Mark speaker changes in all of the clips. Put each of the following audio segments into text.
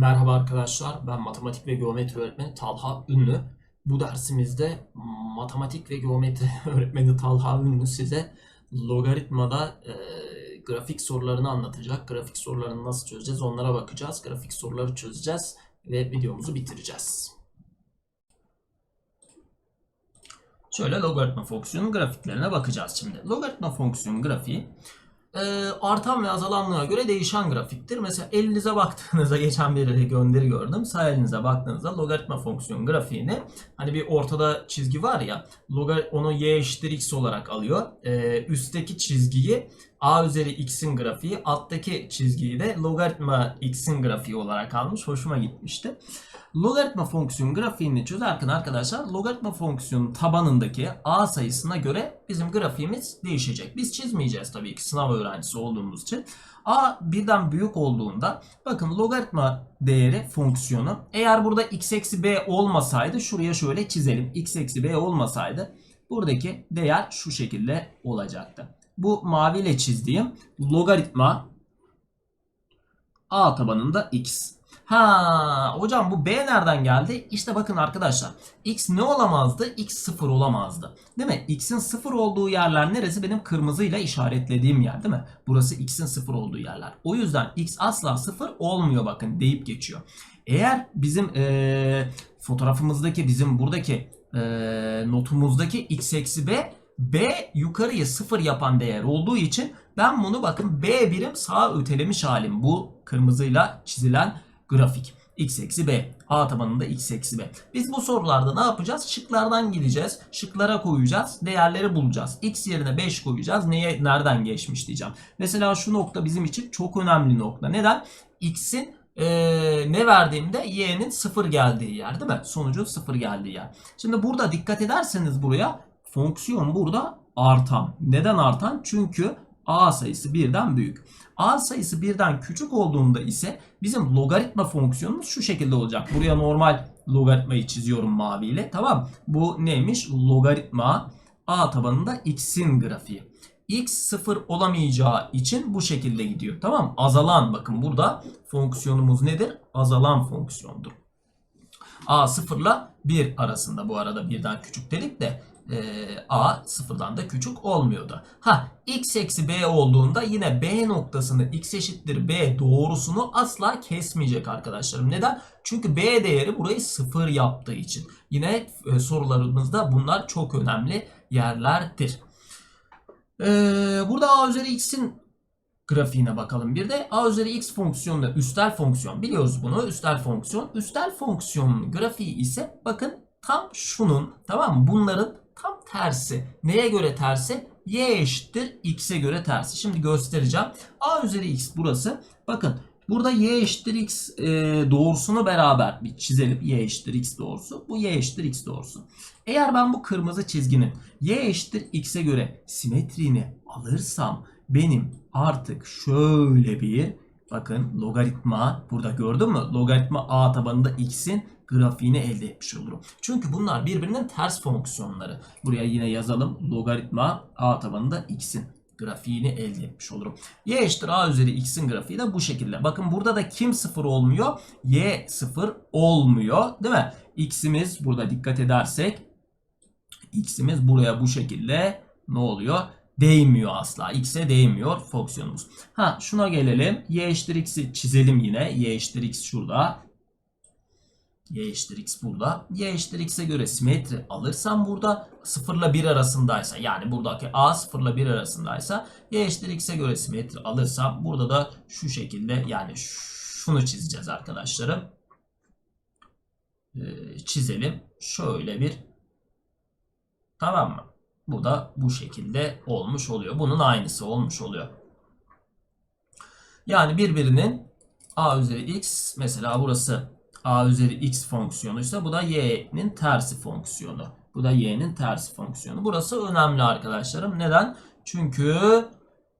Speaker 1: Merhaba arkadaşlar, ben matematik ve geometri öğretmeni Talha Ünlü. Bu dersimizde matematik ve geometri öğretmeni Talha Ünlü size logaritmada e, grafik sorularını anlatacak. Grafik sorularını nasıl çözeceğiz onlara bakacağız. Grafik soruları çözeceğiz ve videomuzu bitireceğiz. Şöyle logaritma fonksiyonun grafiklerine bakacağız şimdi. Logaritma fonksiyonun grafiği e, artan ve azalanlığa göre değişen grafiktir. Mesela elinize baktığınızda geçen bir gönderi gördüm. Sağ elinize baktığınızda logaritma fonksiyon grafiğini hani bir ortada çizgi var ya logar onu y eşittir x olarak alıyor. E, üstteki çizgiyi a üzeri x'in grafiği alttaki çizgiyi de logaritma x'in grafiği olarak almış. Hoşuma gitmişti. Logaritma fonksiyon grafiğini çözerken arkadaşlar logaritma fonksiyonun tabanındaki a sayısına göre bizim grafiğimiz değişecek. Biz çizmeyeceğiz tabii ki sınav öğrencisi olduğumuz için. a birden büyük olduğunda bakın logaritma değeri fonksiyonu eğer burada x eksi b olmasaydı şuraya şöyle çizelim. x eksi b olmasaydı buradaki değer şu şekilde olacaktı. Bu maviyle çizdiğim logaritma a tabanında x. Ha hocam bu B nereden geldi? İşte bakın arkadaşlar. X ne olamazdı? X sıfır olamazdı. Değil mi? X'in sıfır olduğu yerler neresi? Benim kırmızıyla işaretlediğim yer değil mi? Burası X'in sıfır olduğu yerler. O yüzden X asla sıfır olmuyor bakın deyip geçiyor. Eğer bizim ee, fotoğrafımızdaki bizim buradaki ee, notumuzdaki X eksi B B yukarıyı sıfır yapan değer olduğu için ben bunu bakın B birim sağa ötelemiş halim. Bu kırmızıyla çizilen grafik. x eksi b. A tabanında x eksi b. Biz bu sorularda ne yapacağız? Şıklardan gideceğiz. Şıklara koyacağız. Değerleri bulacağız. x yerine 5 koyacağız. Neye nereden geçmiş diyeceğim. Mesela şu nokta bizim için çok önemli nokta. Neden? x'in ee, ne verdiğimde y'nin 0 geldiği yer değil mi? Sonucun 0 geldiği yer. Şimdi burada dikkat ederseniz buraya fonksiyon burada artan. Neden artan? Çünkü a sayısı birden büyük. A sayısı birden küçük olduğunda ise bizim logaritma fonksiyonumuz şu şekilde olacak. Buraya normal logaritmayı çiziyorum maviyle. Tamam. Bu neymiş? Logaritma A tabanında x'in grafiği. x sıfır olamayacağı için bu şekilde gidiyor. Tamam Azalan bakın burada fonksiyonumuz nedir? Azalan fonksiyondur. A sıfırla 1 arasında bu arada birden küçük dedik de e, a sıfırdan da küçük olmuyordu. Ha x eksi b olduğunda yine b noktasını x eşittir b doğrusunu asla kesmeyecek arkadaşlarım. Neden? Çünkü b değeri burayı sıfır yaptığı için. Yine e, sorularımızda bunlar çok önemli yerlerdir. Ee, burada a üzeri x'in grafiğine bakalım. Bir de a üzeri x fonksiyonu üstel fonksiyon. Biliyoruz bunu üstel fonksiyon. Üstel fonksiyonun grafiği ise bakın tam şunun tamam mı? Bunların tam tersi. Neye göre tersi? Y eşittir x'e göre tersi. Şimdi göstereceğim. A üzeri x burası. Bakın burada y eşittir x e, doğrusunu beraber bir çizelim. Y eşittir x doğrusu. Bu y eşittir x doğrusu. Eğer ben bu kırmızı çizginin y eşittir x'e göre simetriğini alırsam benim artık şöyle bir bakın logaritma burada gördün mü? Logaritma a tabanında x'in grafiğini elde etmiş olurum. Çünkü bunlar birbirinin ters fonksiyonları. Buraya yine yazalım. Logaritma a tabanında x'in grafiğini elde etmiş olurum. Y eşittir a üzeri x'in grafiği de bu şekilde. Bakın burada da kim sıfır olmuyor? Y sıfır olmuyor. Değil mi? X'imiz burada dikkat edersek x'imiz buraya bu şekilde ne oluyor? Değmiyor asla. X'e değmiyor fonksiyonumuz. Ha şuna gelelim. Y eşittir x'i çizelim yine. Y eşittir x şurada y eşittir x burada. y eşittir x'e göre simetri alırsam burada 0 ile 1 arasındaysa yani buradaki a 0 ile 1 arasındaysa y eşittir x'e göre simetri alırsam burada da şu şekilde yani şunu çizeceğiz arkadaşlarım. Ee, çizelim. Şöyle bir tamam mı? Bu da bu şekilde olmuş oluyor. Bunun aynısı olmuş oluyor. Yani birbirinin a üzeri x mesela burası a üzeri x fonksiyonuysa bu da y'nin tersi fonksiyonu. Bu da y'nin tersi fonksiyonu. Burası önemli arkadaşlarım. Neden? Çünkü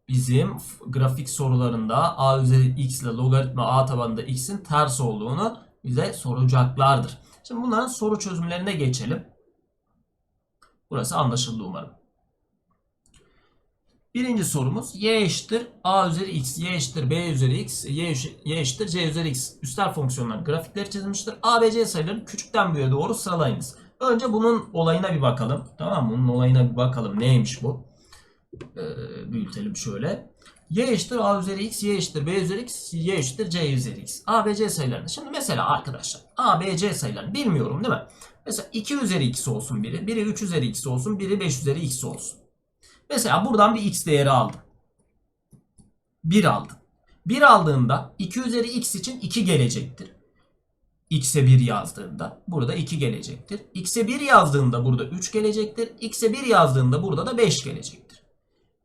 Speaker 1: bizim grafik sorularında a üzeri x ile logaritma a tabanında x'in ters olduğunu bize soracaklardır. Şimdi bunların soru çözümlerine geçelim. Burası anlaşıldı umarım. Birinci sorumuz y eşittir a üzeri x, y eşittir b üzeri x, y, eş- y eşittir c üzeri x. Üstel fonksiyonların grafikleri çizilmiştir. A, B, C sayılarını küçükten büyüğe doğru sıralayınız. Önce bunun olayına bir bakalım. Tamam mı? Bunun olayına bir bakalım. Neymiş bu? Ee, büyütelim şöyle. Y eşittir A üzeri X, Y eşittir B üzeri X, Y eşittir C üzeri X. A, B, C sayılarını. Şimdi mesela arkadaşlar A, B, C sayılarını bilmiyorum değil mi? Mesela 2 üzeri X olsun biri, biri 3 üzeri X olsun, biri 5 üzeri X olsun. Mesela buradan bir X değeri aldım. 1 aldım. 1 aldığımda 2 üzeri X için 2 gelecektir. X'e 1 yazdığında burada 2 gelecektir. X'e 1 yazdığında burada 3 gelecektir. X'e 1 yazdığında burada da 5 gelecektir.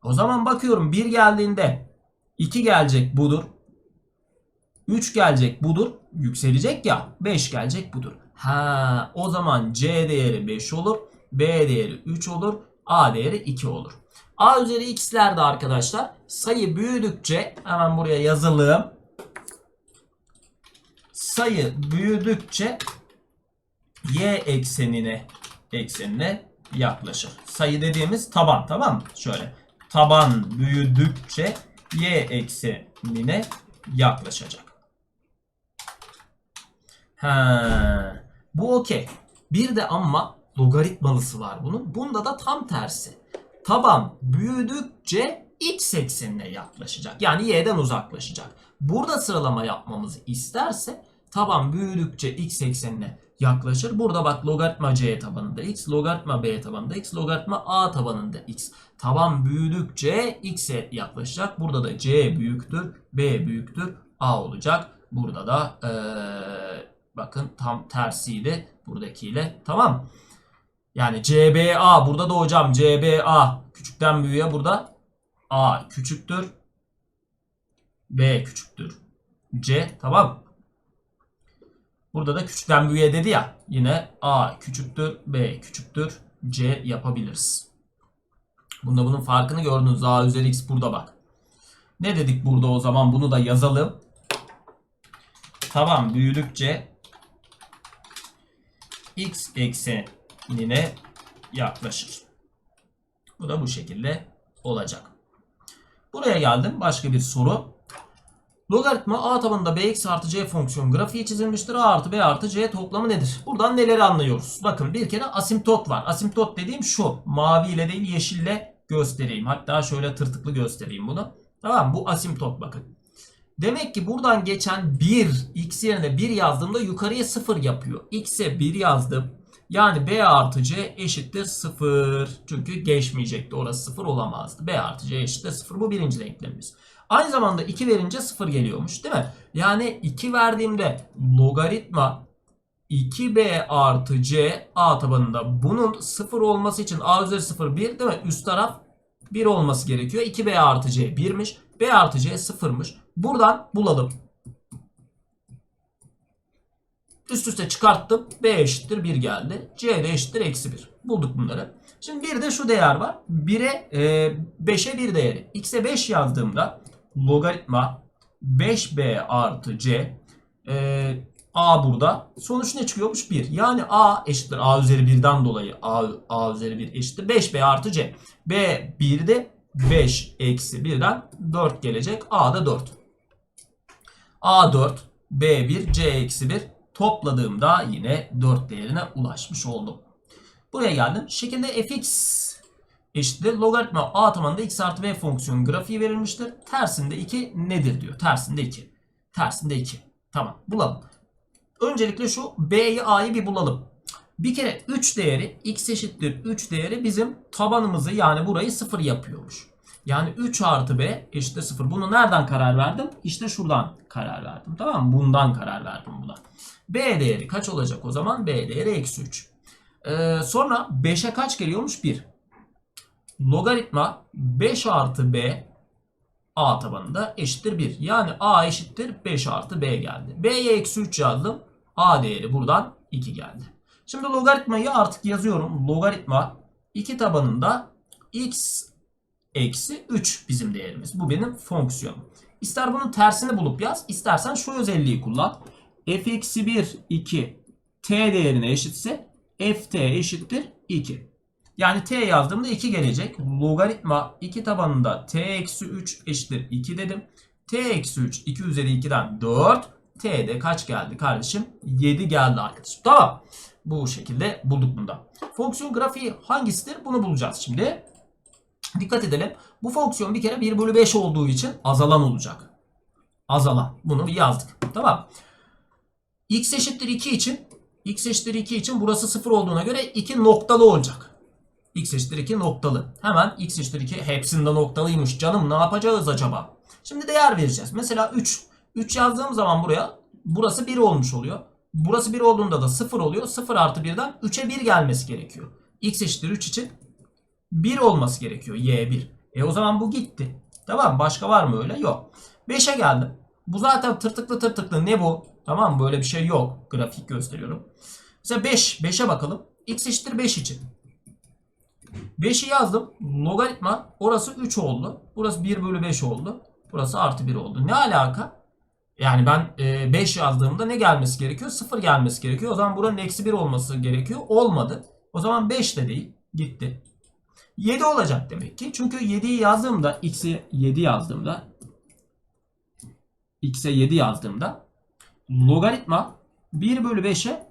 Speaker 1: O zaman bakıyorum 1 geldiğinde 2 gelecek budur. 3 gelecek budur. Yükselecek ya 5 gelecek budur. Ha o zaman C değeri 5 olur. B değeri 3 olur. A değeri 2 olur. A üzeri x'lerde arkadaşlar sayı büyüdükçe hemen buraya yazalım. Sayı büyüdükçe y eksenine eksenine yaklaşır. Sayı dediğimiz taban tamam mı? Şöyle taban büyüdükçe y eksenine yaklaşacak. Ha, bu okey. Bir de ama logaritmalısı var bunun. Bunda da tam tersi. Taban büyüdükçe x eksenine yaklaşacak. Yani y'den uzaklaşacak. Burada sıralama yapmamızı isterse taban büyüdükçe x eksenine yaklaşır. Burada bak logaritma c tabanında x, logaritma b tabanında x, logaritma a tabanında x. Taban büyüdükçe x'e yaklaşacak. Burada da c büyüktür, b büyüktür, a olacak. Burada da eee, bakın tam tersiydi buradakiyle. Tamam. Yani CBA burada da hocam CBA küçükten büyüğe burada A küçüktür. B küçüktür. C tamam. Burada da küçükten büyüğe dedi ya. Yine A küçüktür, B küçüktür, C yapabiliriz. Bunda bunun farkını gördünüz. A üzeri x burada bak. Ne dedik burada o zaman? Bunu da yazalım. Tamam büyüdükçe x eksenine yaklaşır. Bu da bu şekilde olacak. Buraya geldim. Başka bir soru. Logaritma a tabanında bx artı c fonksiyon grafiği çizilmiştir. a artı b artı c toplamı nedir? Buradan neleri anlıyoruz? Bakın bir kere asimtot var. Asimtot dediğim şu. Mavi ile değil yeşille göstereyim. Hatta şöyle tırtıklı göstereyim bunu. Tamam bu asimtot bakın. Demek ki buradan geçen 1 x yerine 1 yazdığımda yukarıya 0 yapıyor. x'e 1 yazdım. Yani b artı c eşittir 0. Çünkü geçmeyecekti. Orası 0 olamazdı. b artı c eşittir 0. Bu birinci denklemimiz. Aynı zamanda 2 verince 0 geliyormuş değil mi? Yani 2 verdiğimde logaritma 2b artı c a tabanında bunun 0 olması için a üzeri 0 1 değil mi? Üst taraf 1 olması gerekiyor. 2b artı c 1'miş. b artı c 0'mış. Buradan bulalım. Üst üste çıkarttım. B eşittir 1 geldi. C de eşittir eksi 1. Bulduk bunları. Şimdi bir de şu değer var. 1'e e, 5'e 1 değeri. X'e 5 yazdığımda logaritma 5B artı C e, A burada. Sonuç ne çıkıyormuş? 1. Yani A eşittir A üzeri 1'den dolayı A, A üzeri 1 eşittir 5B artı C. B 1'de 5 eksi 1'den 4 gelecek. A da 4. A 4, B 1, C eksi 1 topladığımda yine 4 değerine ulaşmış oldum. Buraya geldim. Şekilde fx eşittir logaritma a tabanında x artı b fonksiyonu grafiği verilmiştir. Tersinde 2 nedir diyor. Tersinde 2. Tersinde 2. Tamam bulalım. Öncelikle şu b'yi a'yı bir bulalım. Bir kere 3 değeri x eşittir 3 değeri bizim tabanımızı yani burayı 0 yapıyormuş. Yani 3 artı b eşittir 0. Bunu nereden karar verdim? İşte şuradan karar verdim. Tamam mı? Bundan karar verdim buna. b değeri kaç olacak o zaman? b değeri eksi 3. Ee, sonra 5'e kaç geliyormuş? 1. Logaritma 5 artı b a tabanında eşittir 1. Yani a eşittir 5 artı b geldi. b'ye eksi 3 yazdım. a değeri buradan 2 geldi. Şimdi logaritmayı artık yazıyorum. Logaritma 2 tabanında x eksi 3 bizim değerimiz. Bu benim fonksiyonum. İster bunun tersini bulup yaz. istersen şu özelliği kullan. f eksi 1 2 t değerine eşitse ft eşittir 2. Yani t yazdığımda 2 gelecek. Logaritma 2 tabanında t eksi 3 eşittir 2 dedim. t eksi 3 2 üzeri 2'den 4. t de kaç geldi kardeşim? 7 geldi arkadaşım. Tamam. Bu şekilde bulduk bunda. Fonksiyon grafiği hangisidir? Bunu bulacağız şimdi. Dikkat edelim. Bu fonksiyon bir kere 1 bölü 5 olduğu için azalan olacak. Azalan. Bunu yazdık. Tamam. x eşittir 2 için x eşittir 2 için burası 0 olduğuna göre 2 noktalı olacak. X eşittir 2 noktalı. Hemen x eşittir 2 hepsinde noktalıymış canım ne yapacağız acaba? Şimdi değer vereceğiz. Mesela 3. 3 yazdığım zaman buraya burası 1 olmuş oluyor. Burası 1 olduğunda da 0 oluyor. 0 artı 1'den 3'e 1 gelmesi gerekiyor. x eşittir 3 için 1 olması gerekiyor. y 1. E o zaman bu gitti. Tamam Başka var mı öyle? Yok. 5'e geldim. Bu zaten tırtıklı tırtıklı. Ne bu? Tamam? Böyle bir şey yok. Grafik gösteriyorum. Mesela 5. 5'e bakalım. x eşittir 5 için. 5'i yazdım. Logaritma orası 3 oldu. Burası 1 bölü 5 oldu. Burası artı 1 oldu. Ne alaka? Yani ben 5 yazdığımda ne gelmesi gerekiyor? 0 gelmesi gerekiyor. O zaman buranın eksi 1 olması gerekiyor. Olmadı. O zaman 5 de değil. Gitti. 7 olacak demek ki. Çünkü 7'yi yazdığımda x'i 7 yazdığımda x'e 7 yazdığımda logaritma 1 bölü 5'e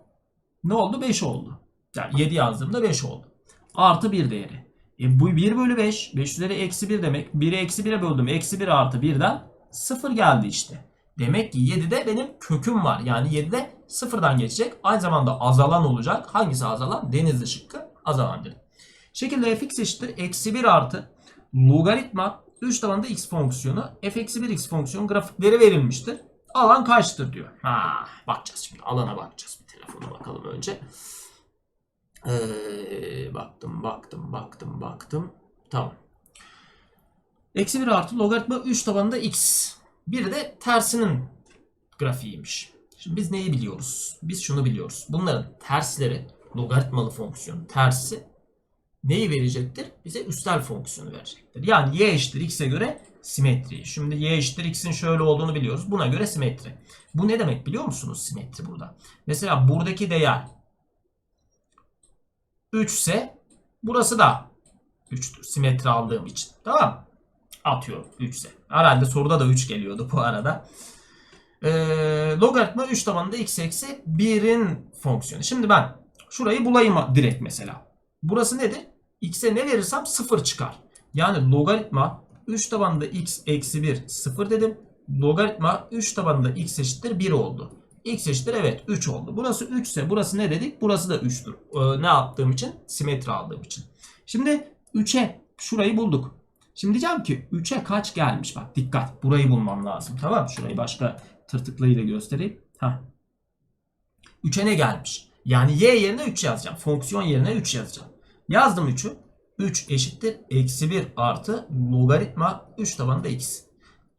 Speaker 1: ne oldu? 5 oldu. Yani 7 yazdığımda 5 oldu. Artı 1 değeri. E bu 1 bölü 5. 5 üzeri eksi 1 demek. 1'i eksi 1'e böldüm. Eksi 1 artı 1'den 0 geldi işte. Demek ki 7'de benim köküm var. Yani 7'de sıfırdan geçecek. Aynı zamanda azalan olacak. Hangisi azalan? Denizli şıkkı azalan dedim. Şekilde fx eşittir. Eksi 1 artı logaritma 3 tabanında x fonksiyonu f eksi 1 x fonksiyonu grafikleri verilmiştir. Alan kaçtır diyor. Ha, bakacağız şimdi. Alana bakacağız. Bir telefona bakalım önce. Ee, baktım, baktım, baktım, baktım. Tamam. Eksi 1 artı logaritma 3 tabanında x. Bir de tersinin grafiğiymiş. Şimdi biz neyi biliyoruz? Biz şunu biliyoruz. Bunların tersleri logaritmalı fonksiyon tersi neyi verecektir? Bize üstel fonksiyonu verecektir. Yani y eşittir x'e göre simetri. Şimdi y eşittir x'in şöyle olduğunu biliyoruz. Buna göre simetri. Bu ne demek biliyor musunuz simetri burada? Mesela buradaki değer 3 ise burası da 3'tür. Simetri aldığım için. Tamam? Atıyorum 3 ise. Herhalde soruda da 3 geliyordu bu arada. Ee, logaritma 3 tabanında x eksi 1'in fonksiyonu. Şimdi ben şurayı bulayım direkt mesela. Burası nedir? x'e ne verirsem 0 çıkar. Yani logaritma 3 tabanında x eksi 1 0 dedim. Logaritma 3 tabanında x eşittir 1 oldu. X eşittir evet 3 oldu. Burası 3 ise burası ne dedik? Burası da 3'tür. Ee, ne yaptığım için? Simetri aldığım için. Şimdi 3'e şurayı bulduk. Şimdi diyeceğim ki 3'e kaç gelmiş? Bak dikkat. Burayı bulmam lazım. Tamam? Şurayı başka tırtıklayı da göstereyim. Heh. 3'e ne gelmiş? Yani y yerine 3 yazacağım. Fonksiyon yerine 3 yazacağım. Yazdım 3'ü. 3 eşittir. Eksi 1 artı logaritma 3 tabanında x.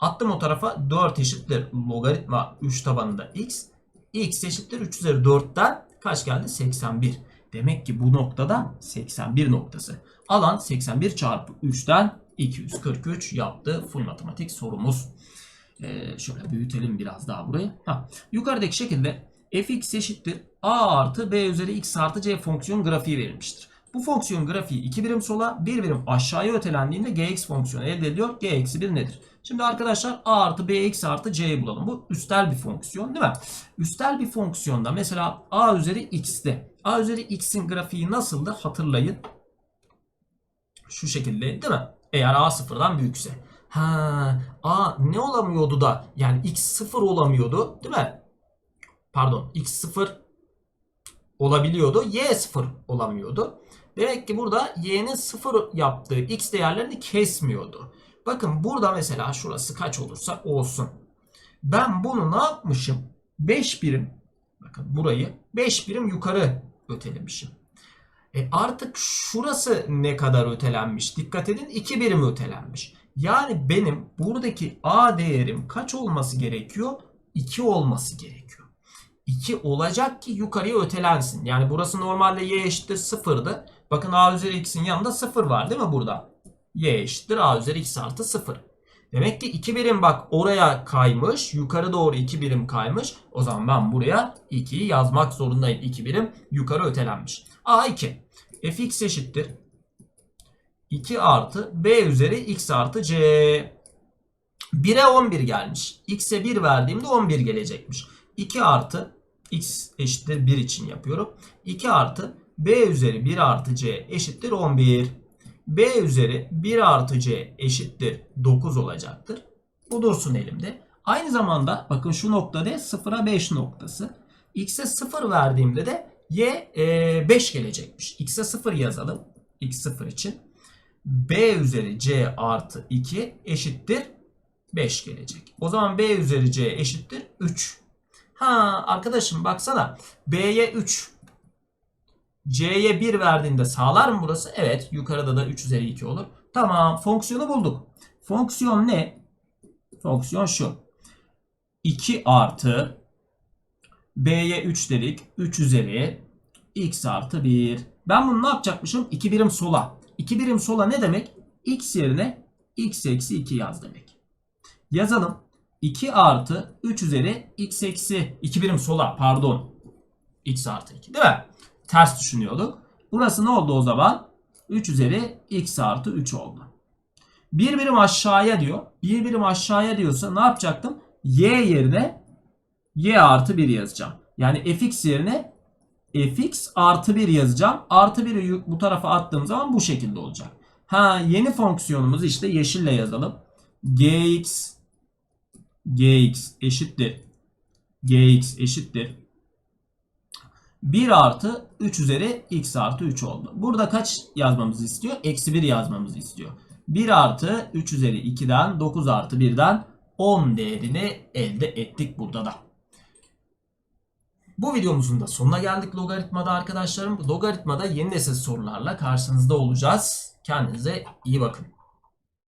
Speaker 1: Attım o tarafa 4 eşittir. Logaritma 3 tabanında x. x eşittir 3 üzeri 4'ten kaç geldi? 81. Demek ki bu noktada 81 noktası. Alan 81 çarpı 3'ten 243 yaptı full matematik sorumuz. Ee, şöyle büyütelim biraz daha burayı. Ha, yukarıdaki şekilde fx eşittir a artı b üzeri x artı c fonksiyon grafiği verilmiştir. Bu fonksiyon grafiği 2 birim sola 1 birim aşağıya ötelendiğinde gx fonksiyonu elde ediliyor. g eksi 1 nedir? Şimdi arkadaşlar a artı b x artı c'yi bulalım. Bu üstel bir fonksiyon değil mi? Üstel bir fonksiyonda mesela a üzeri x'te. a üzeri x'in grafiği nasıldı hatırlayın. Şu şekilde değil mi? Eğer a sıfırdan büyükse. Ha, a ne olamıyordu da yani x sıfır olamıyordu değil mi? Pardon x sıfır olabiliyordu. Y sıfır olamıyordu. Demek ki burada y'nin sıfır yaptığı x değerlerini kesmiyordu. Bakın burada mesela şurası kaç olursa olsun. Ben bunu ne yapmışım? 5 birim bakın burayı 5 birim yukarı ötelemişim. E artık şurası ne kadar ötelenmiş? Dikkat edin 2 birim ötelenmiş. Yani benim buradaki a değerim kaç olması gerekiyor? 2 olması gerekiyor. 2 olacak ki yukarıya ötelensin. Yani burası normalde y eşittir 0'dı. Bakın a üzeri x'in yanında 0 var değil mi burada? y eşittir a üzeri x artı 0. Demek ki 2 birim bak oraya kaymış. Yukarı doğru 2 birim kaymış. O zaman ben buraya 2'yi yazmak zorundayım. 2 birim yukarı ötelenmiş. a2. fx eşittir. 2 artı b üzeri x artı c. 1'e 11 gelmiş. X'e 1 verdiğimde 11 gelecekmiş. 2 artı x eşittir 1 için yapıyorum. 2 artı b üzeri 1 artı c eşittir 11. b üzeri 1 artı c eşittir 9 olacaktır. Bu dursun elimde. Aynı zamanda bakın şu nokta D 0'a 5 noktası. X'e 0 verdiğimde de y e, 5 gelecekmiş. X'e 0 yazalım. X 0 için. B üzeri C artı 2 eşittir 5 gelecek. O zaman B üzeri C eşittir 3. Ha arkadaşım baksana. B'ye 3. C'ye 1 verdiğinde sağlar mı burası? Evet. Yukarıda da 3 üzeri 2 olur. Tamam. Fonksiyonu bulduk. Fonksiyon ne? Fonksiyon şu. 2 artı B'ye 3 dedik. 3 üzeri x artı 1. Ben bunu ne yapacakmışım? 2 birim sola. 2 birim sola ne demek? x yerine x eksi 2 yaz demek. Yazalım. 2 artı 3 üzeri x eksi 2 birim sola pardon. x artı 2 değil mi? Ters düşünüyorduk. Burası ne oldu o zaman? 3 üzeri x artı 3 oldu. Bir birim aşağıya diyor. Bir birim aşağıya diyorsa ne yapacaktım? y yerine y artı 1 yazacağım. Yani fx yerine fx artı 1 yazacağım. Artı 1'i bu tarafa attığım zaman bu şekilde olacak. Ha yeni fonksiyonumuzu işte yeşille yazalım. gx gx eşittir gx eşittir 1 artı 3 üzeri x artı 3 oldu. Burada kaç yazmamızı istiyor? Eksi 1 yazmamızı istiyor. 1 artı 3 üzeri 2'den 9 artı 1'den 10 değerini elde ettik burada da. Bu videomuzun da sonuna geldik logaritmada arkadaşlarım. Logaritmada yeni nesil sorularla karşınızda olacağız. Kendinize iyi bakın.